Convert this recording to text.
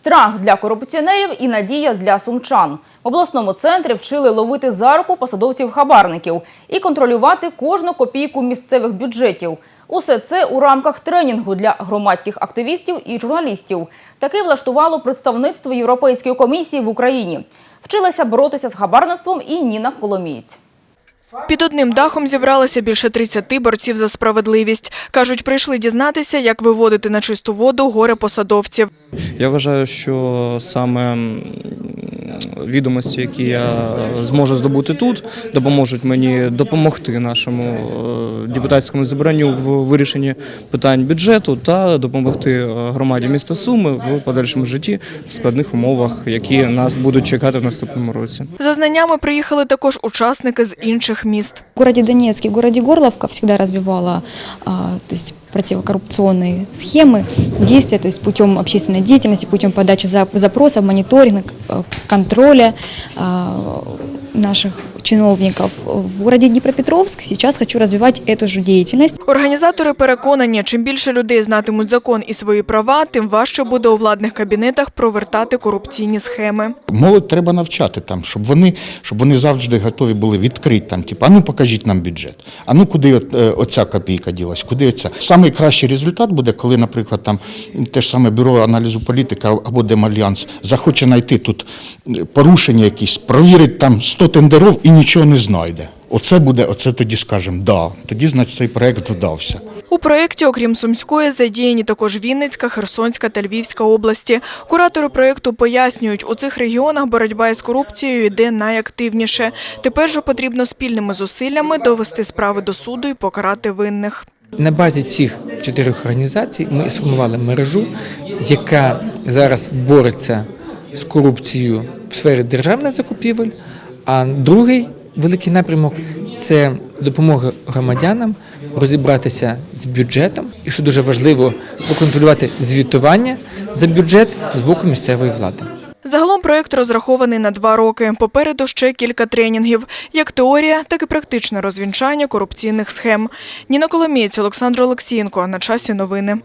Страх для корупціонерів і надія для сумчан. В обласному центрі вчили ловити за руку посадовців-хабарників і контролювати кожну копійку місцевих бюджетів. Усе це у рамках тренінгу для громадських активістів і журналістів. Такий влаштувало представництво Європейської комісії в Україні. Вчилася боротися з хабарництвом і Ніна Коломієць. Під одним дахом зібралося більше 30 борців за справедливість. Кажуть, прийшли дізнатися, як виводити на чисту воду горе посадовців. Я вважаю, що саме відомості, які я зможу здобути тут, допоможуть мені допомогти нашому е, депутатському зібранню в вирішенні питань бюджету та допомогти е, громаді міста Суми в подальшому житті в складних умовах, які нас будуть чекати в наступному році. За знаннями приїхали також учасники з інших міст. В городе Донецке, в городе Горловка всегда развивала а, то есть противокоррупционные схемы, действия, то есть путем общественной деятельности, путем подачи зап- запросов, мониторинга, э, контроля а, наших чиновников. В городе Днепропетровск сейчас хочу развивать эту же деятельность. Організатори переконані, чим більше людей знатимуть закон і свої права, тим важче буде у владних кабінетах провертати корупційні схеми. Молодь треба навчати там, щоб вони, щоб вони завжди готові були відкрити там, типу, а ну покажіть нам бюджет. А ну куди от, е, оця копійка ділась, куди оця. Самий кращий результат буде, коли, наприклад, там те ж саме бюро аналізу політики або Демальянс захоче знайти тут е, порушення якісь, провірить там 100 тендерів і нічого не знайде. Оце буде, оце тоді скажемо, да. Тоді, значить, цей проект вдався. У проєкті, окрім Сумської, задіяні також Вінницька, Херсонська та Львівська області. Куратори проєкту пояснюють, у цих регіонах боротьба із корупцією йде найактивніше. Тепер же потрібно спільними зусиллями довести справи до суду і покарати винних. На базі цих чотирьох організацій ми сформували мережу, яка зараз бореться з корупцією в сфері державних закупівель. А другий великий напрямок це допомога громадянам розібратися з бюджетом, і що дуже важливо, проконтролювати звітування за бюджет з боку місцевої влади. Загалом проєкт розрахований на два роки. Попереду ще кілька тренінгів, як теорія, так і практичне розвінчання корупційних схем. Ніна Коломієць, Олександр Олексієнко. На часі новини.